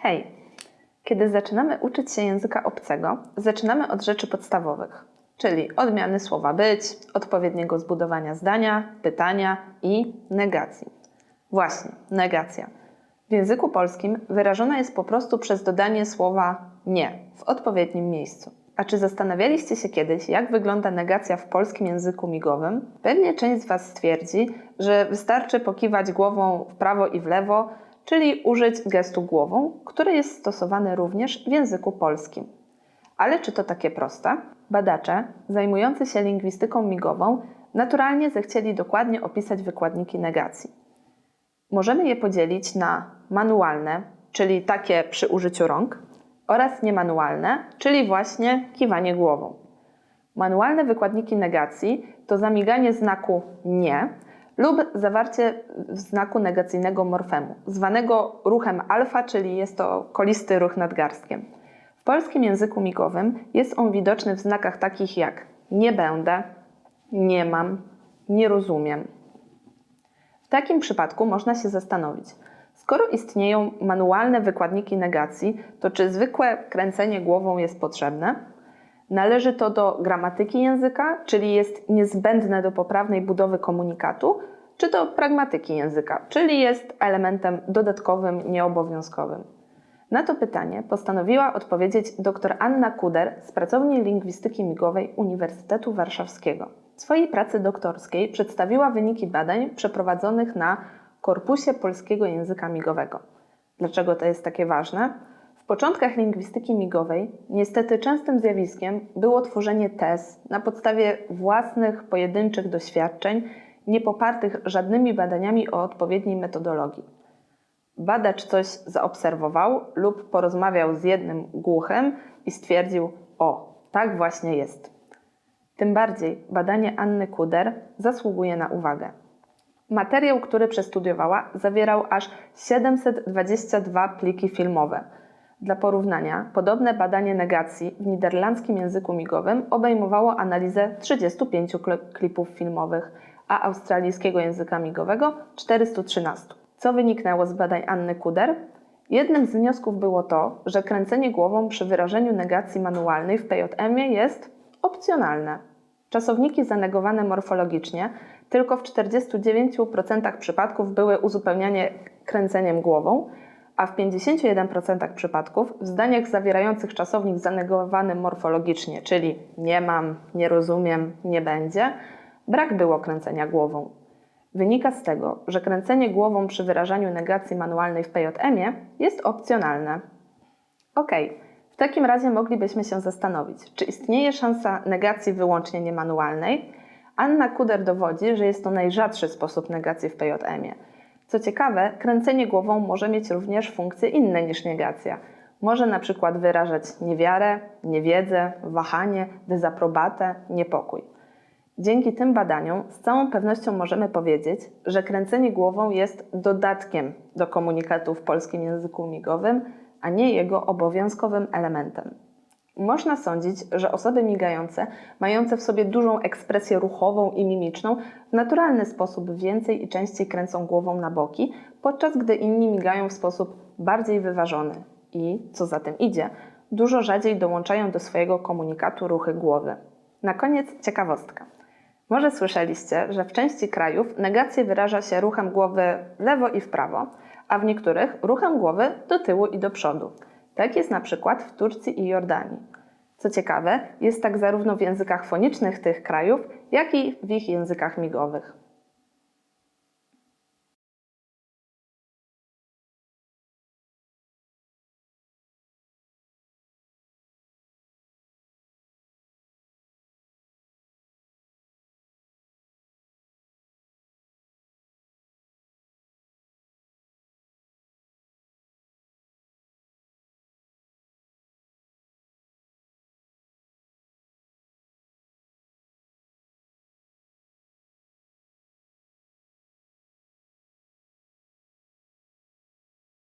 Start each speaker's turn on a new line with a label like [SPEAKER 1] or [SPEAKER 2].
[SPEAKER 1] Hej! Kiedy zaczynamy uczyć się języka obcego, zaczynamy od rzeczy podstawowych, czyli odmiany słowa być, odpowiedniego zbudowania zdania, pytania i negacji. Właśnie, negacja. W języku polskim wyrażona jest po prostu przez dodanie słowa nie w odpowiednim miejscu. A czy zastanawialiście się kiedyś, jak wygląda negacja w polskim języku migowym? Pewnie część z Was stwierdzi, że wystarczy pokiwać głową w prawo i w lewo, czyli użyć gestu głową, który jest stosowany również w języku polskim. Ale czy to takie proste? Badacze zajmujący się lingwistyką migową naturalnie zechcieli dokładnie opisać wykładniki negacji. Możemy je podzielić na manualne, czyli takie przy użyciu rąk, oraz niemanualne, czyli właśnie kiwanie głową. Manualne wykładniki negacji to zamiganie znaku nie lub zawarcie znaku negacyjnego morfemu, zwanego ruchem alfa, czyli jest to kolisty ruch nadgarstkiem. W polskim języku migowym jest on widoczny w znakach takich jak nie będę, nie mam, nie rozumiem. W takim przypadku można się zastanowić, skoro istnieją manualne wykładniki negacji, to czy zwykłe kręcenie głową jest potrzebne? Należy to do gramatyki języka, czyli jest niezbędne do poprawnej budowy komunikatu, czy do pragmatyki języka, czyli jest elementem dodatkowym, nieobowiązkowym. Na to pytanie postanowiła odpowiedzieć dr Anna Kuder z pracowni lingwistyki migowej Uniwersytetu Warszawskiego. W swojej pracy doktorskiej przedstawiła wyniki badań przeprowadzonych na korpusie polskiego języka migowego. Dlaczego to jest takie ważne? Początkach lingwistyki migowej niestety częstym zjawiskiem było tworzenie tez na podstawie własnych pojedynczych doświadczeń, nie popartych żadnymi badaniami o odpowiedniej metodologii. Badacz coś zaobserwował lub porozmawiał z jednym głuchym i stwierdził: O, tak właśnie jest. Tym bardziej badanie Anny Kuder zasługuje na uwagę. Materiał, który przestudiowała, zawierał aż 722 pliki filmowe. Dla porównania, podobne badanie negacji w niderlandzkim języku migowym obejmowało analizę 35 kl- klipów filmowych, a australijskiego języka migowego 413. Co wyniknęło z badań Anny Kuder? Jednym z wniosków było to, że kręcenie głową przy wyrażeniu negacji manualnej w PJM jest opcjonalne. Czasowniki zanegowane morfologicznie tylko w 49% przypadków były uzupełniane kręceniem głową, a w 51% przypadków w zdaniach zawierających czasownik zanegowany morfologicznie, czyli nie mam, nie rozumiem, nie będzie, brak było kręcenia głową. Wynika z tego, że kręcenie głową przy wyrażaniu negacji manualnej w PJM jest opcjonalne. Ok, w takim razie moglibyśmy się zastanowić, czy istnieje szansa negacji wyłącznie niemanualnej? Anna Kuder dowodzi, że jest to najrzadszy sposób negacji w PJM. Co ciekawe, kręcenie głową może mieć również funkcje inne niż negacja. Może na przykład wyrażać niewiarę, niewiedzę, wahanie, dezaprobatę, niepokój. Dzięki tym badaniom z całą pewnością możemy powiedzieć, że kręcenie głową jest dodatkiem do komunikatu w polskim języku migowym, a nie jego obowiązkowym elementem. Można sądzić, że osoby migające, mające w sobie dużą ekspresję ruchową i mimiczną, w naturalny sposób więcej i częściej kręcą głową na boki, podczas gdy inni migają w sposób bardziej wyważony i, co za tym idzie, dużo rzadziej dołączają do swojego komunikatu ruchy głowy. Na koniec ciekawostka. Może słyszeliście, że w części krajów negację wyraża się ruchem głowy lewo i w prawo, a w niektórych ruchem głowy do tyłu i do przodu. Tak jest na przykład w Turcji i Jordanii. Co ciekawe, jest tak zarówno w językach fonicznych tych krajów, jak i w ich językach migowych.